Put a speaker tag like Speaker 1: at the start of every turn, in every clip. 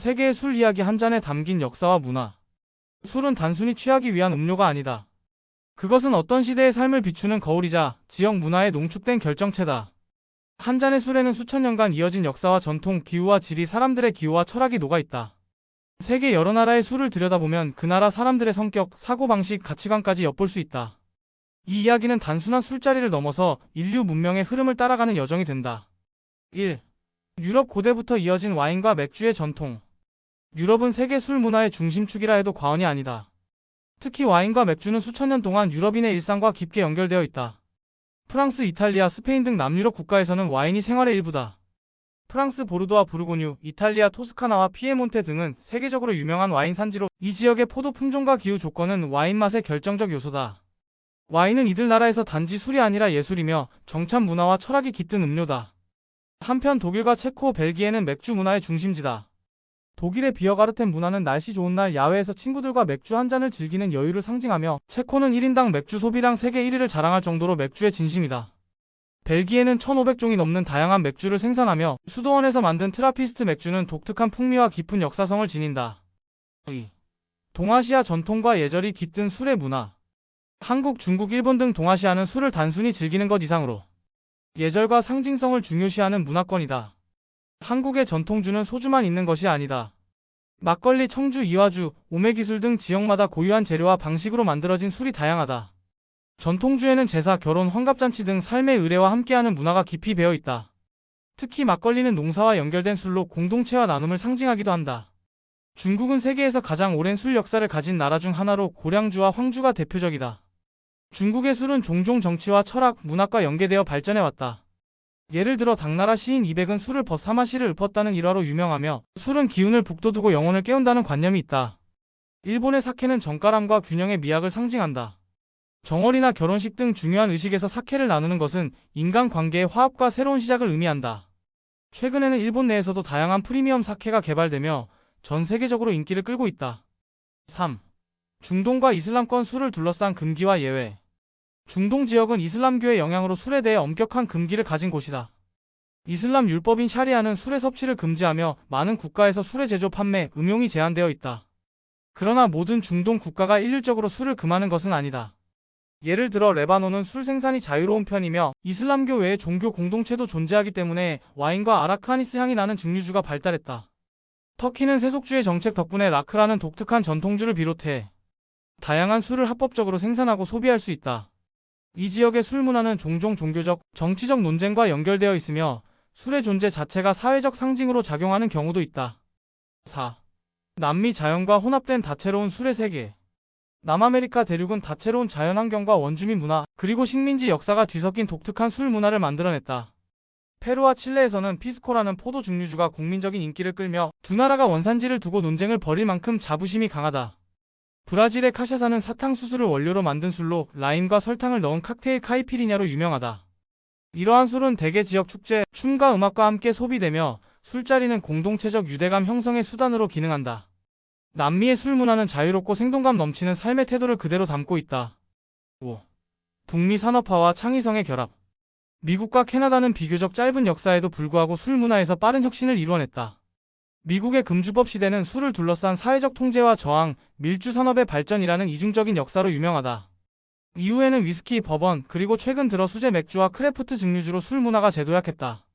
Speaker 1: 세계의 술 이야기 한 잔에 담긴 역사와 문화. 술은 단순히 취하기 위한 음료가 아니다. 그것은 어떤 시대의 삶을 비추는 거울이자 지역 문화에 농축된 결정체다. 한 잔의 술에는 수천 년간 이어진 역사와 전통, 기후와 질이 사람들의 기호와 철학이 녹아 있다. 세계 여러 나라의 술을 들여다보면 그 나라 사람들의 성격, 사고방식, 가치관까지 엿볼 수 있다. 이 이야기는 단순한 술자리를 넘어서 인류 문명의 흐름을 따라가는 여정이 된다. 1. 유럽 고대부터 이어진 와인과 맥주의 전통. 유럽은 세계 술 문화의 중심축이라 해도 과언이 아니다. 특히 와인과 맥주는 수천 년 동안 유럽인의 일상과 깊게 연결되어 있다. 프랑스, 이탈리아, 스페인 등 남유럽 국가에서는 와인이 생활의 일부다. 프랑스 보르도와 부르고뉴, 이탈리아 토스카나와 피에몬테 등은 세계적으로 유명한 와인 산지로 이 지역의 포도 품종과 기후 조건은 와인 맛의 결정적 요소다. 와인은 이들 나라에서 단지 술이 아니라 예술이며 정찬 문화와 철학이 깃든 음료다. 한편 독일과 체코, 벨기에는 맥주 문화의 중심지다. 독일의 비어가르텐 문화는 날씨 좋은 날 야외에서 친구들과 맥주 한 잔을 즐기는 여유를 상징하며 체코는 1인당 맥주 소비량 세계 1위를 자랑할 정도로 맥주의 진심이다. 벨기에는 1,500종이 넘는 다양한 맥주를 생산하며 수도원에서 만든 트라피스트 맥주는 독특한 풍미와 깊은 역사성을 지닌다. 2. 동아시아 전통과 예절이 깃든 술의 문화. 한국, 중국, 일본 등 동아시아는 술을 단순히 즐기는 것 이상으로 예절과 상징성을 중요시하는 문화권이다. 한국의 전통주는 소주만 있는 것이 아니다. 막걸리, 청주, 이화주, 오메기술 등 지역마다 고유한 재료와 방식으로 만들어진 술이 다양하다. 전통주에는 제사, 결혼, 환갑잔치 등 삶의 의례와 함께하는 문화가 깊이 배어 있다. 특히 막걸리는 농사와 연결된 술로 공동체와 나눔을 상징하기도 한다. 중국은 세계에서 가장 오랜 술 역사를 가진 나라 중 하나로 고량주와 황주가 대표적이다. 중국의 술은 종종 정치와 철학, 문학과 연계되어 발전해왔다. 예를 들어 당나라 시인 이백은 술을 벗사마시를 읊었다는 일화로 유명하며 술은 기운을 북돋우고 영혼을 깨운다는 관념이 있다. 일본의 사케는 정가람과 균형의 미학을 상징한다. 정월이나 결혼식 등 중요한 의식에서 사케를 나누는 것은 인간관계의 화합과 새로운 시작을 의미한다. 최근에는 일본 내에서도 다양한 프리미엄 사케가 개발되며 전 세계적으로 인기를 끌고 있다. 3. 중동과 이슬람권 술을 둘러싼 금기와 예외. 중동 지역은 이슬람교의 영향으로 술에 대해 엄격한 금기를 가진 곳이다. 이슬람 율법인 샤리아는 술의 섭취를 금지하며 많은 국가에서 술의 제조, 판매, 음용이 제한되어 있다. 그러나 모든 중동 국가가 일률적으로 술을 금하는 것은 아니다. 예를 들어 레바논은 술 생산이 자유로운 편이며 이슬람교 외에 종교 공동체도 존재하기 때문에 와인과 아라크아니스 향이 나는 증류주가 발달했다. 터키는 세속주의 정책 덕분에 라크라는 독특한 전통주를 비롯해 다양한 술을 합법적으로 생산하고 소비할 수 있다. 이 지역의 술 문화는 종종 종교적, 정치적 논쟁과 연결되어 있으며 술의 존재 자체가 사회적 상징으로 작용하는 경우도 있다. 4. 남미 자연과 혼합된 다채로운 술의 세계. 남아메리카 대륙은 다채로운 자연환경과 원주민 문화, 그리고 식민지 역사가 뒤섞인 독특한 술 문화를 만들어냈다. 페루와 칠레에서는 피스코라는 포도 증류주가 국민적인 인기를 끌며 두 나라가 원산지를 두고 논쟁을 벌일 만큼 자부심이 강하다. 브라질의 카샤사는 사탕수수를 원료로 만든 술로 라임과 설탕을 넣은 칵테일 카이피리냐로 유명하다. 이러한 술은 대개 지역 축제, 춤과 음악과 함께 소비되며 술자리는 공동체적 유대감 형성의 수단으로 기능한다. 남미의 술 문화는 자유롭고 생동감 넘치는 삶의 태도를 그대로 담고 있다. 5. 북미 산업화와 창의성의 결합. 미국과 캐나다는 비교적 짧은 역사에도 불구하고 술 문화에서 빠른 혁신을 이뤄냈다. 미국의 금주법 시대는 술을 둘러싼 사회적 통제와 저항, 밀주 산업의 발전이라는 이중적인 역사로 유명하다. 이후에는 위스키, 버번, 그리고 최근 들어 수제 맥주와 크래프트 증류주로 술 문화가 재도약했다.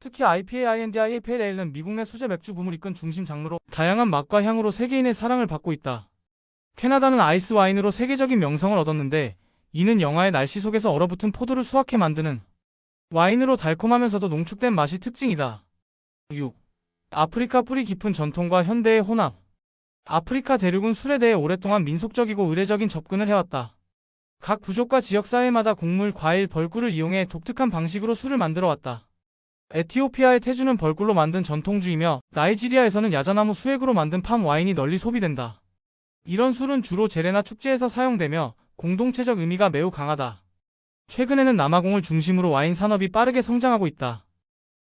Speaker 1: 특히 IPA, INDI, Pale Ale는 미국 내 수제 맥주 붐을 이끈 중심 장르로 다양한 맛과 향으로 세계인의 사랑을 받고 있다. 캐나다는 아이스 와인으로 세계적인 명성을 얻었는데 이는 영하의 날씨 속에서 얼어붙은 포도를 수확해 만드는 와인으로 달콤하면서도 농축된 맛이 특징이다. 6. 아프리카 뿌리 깊은 전통과 현대의 혼합. 아프리카 대륙은 술에 대해 오랫동안 민속적이고 의례적인 접근을 해왔다. 각 부족과 지역 사회마다 곡물, 과일, 벌꿀을 이용해 독특한 방식으로 술을 만들어 왔다. 에티오피아의 태주는 벌꿀로 만든 전통주이며 나이지리아에서는 야자나무 수액으로 만든 팜 와인이 널리 소비된다. 이런 술은 주로 제례나 축제에서 사용되며 공동체적 의미가 매우 강하다. 최근에는 남아공을 중심으로 와인 산업이 빠르게 성장하고 있다.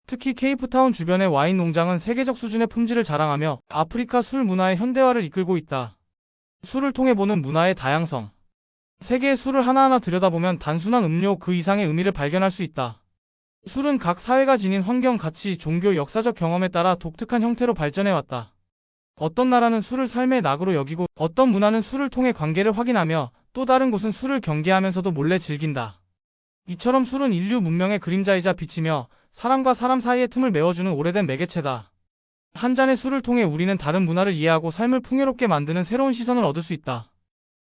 Speaker 1: 특히 케이프타운 주변의 와인 농장은 세계적 수준의 품질을 자랑하며 아프리카 술 문화의 현대화를 이끌고 있다. 술을 통해 보는 문화의 다양성. 세계의 술을 하나하나 들여다보면 단순한 음료 그 이상의 의미를 발견할 수 있다. 술은 각 사회가 지닌 환경, 가치, 종교, 역사적 경험에 따라 독특한 형태로 발전해왔다. 어떤 나라는 술을 삶의 낙으로 여기고 어떤 문화는 술을 통해 관계를 확인하며 또 다른 곳은 술을 경계하면서도 몰래 즐긴다. 이처럼 술은 인류 문명의 그림자이자 빛이며 사람과 사람 사이의 틈을 메워주는 오래된 매개체다. 한 잔의 술을 통해 우리는 다른 문화를 이해하고 삶을 풍요롭게 만드는 새로운 시선을 얻을 수 있다.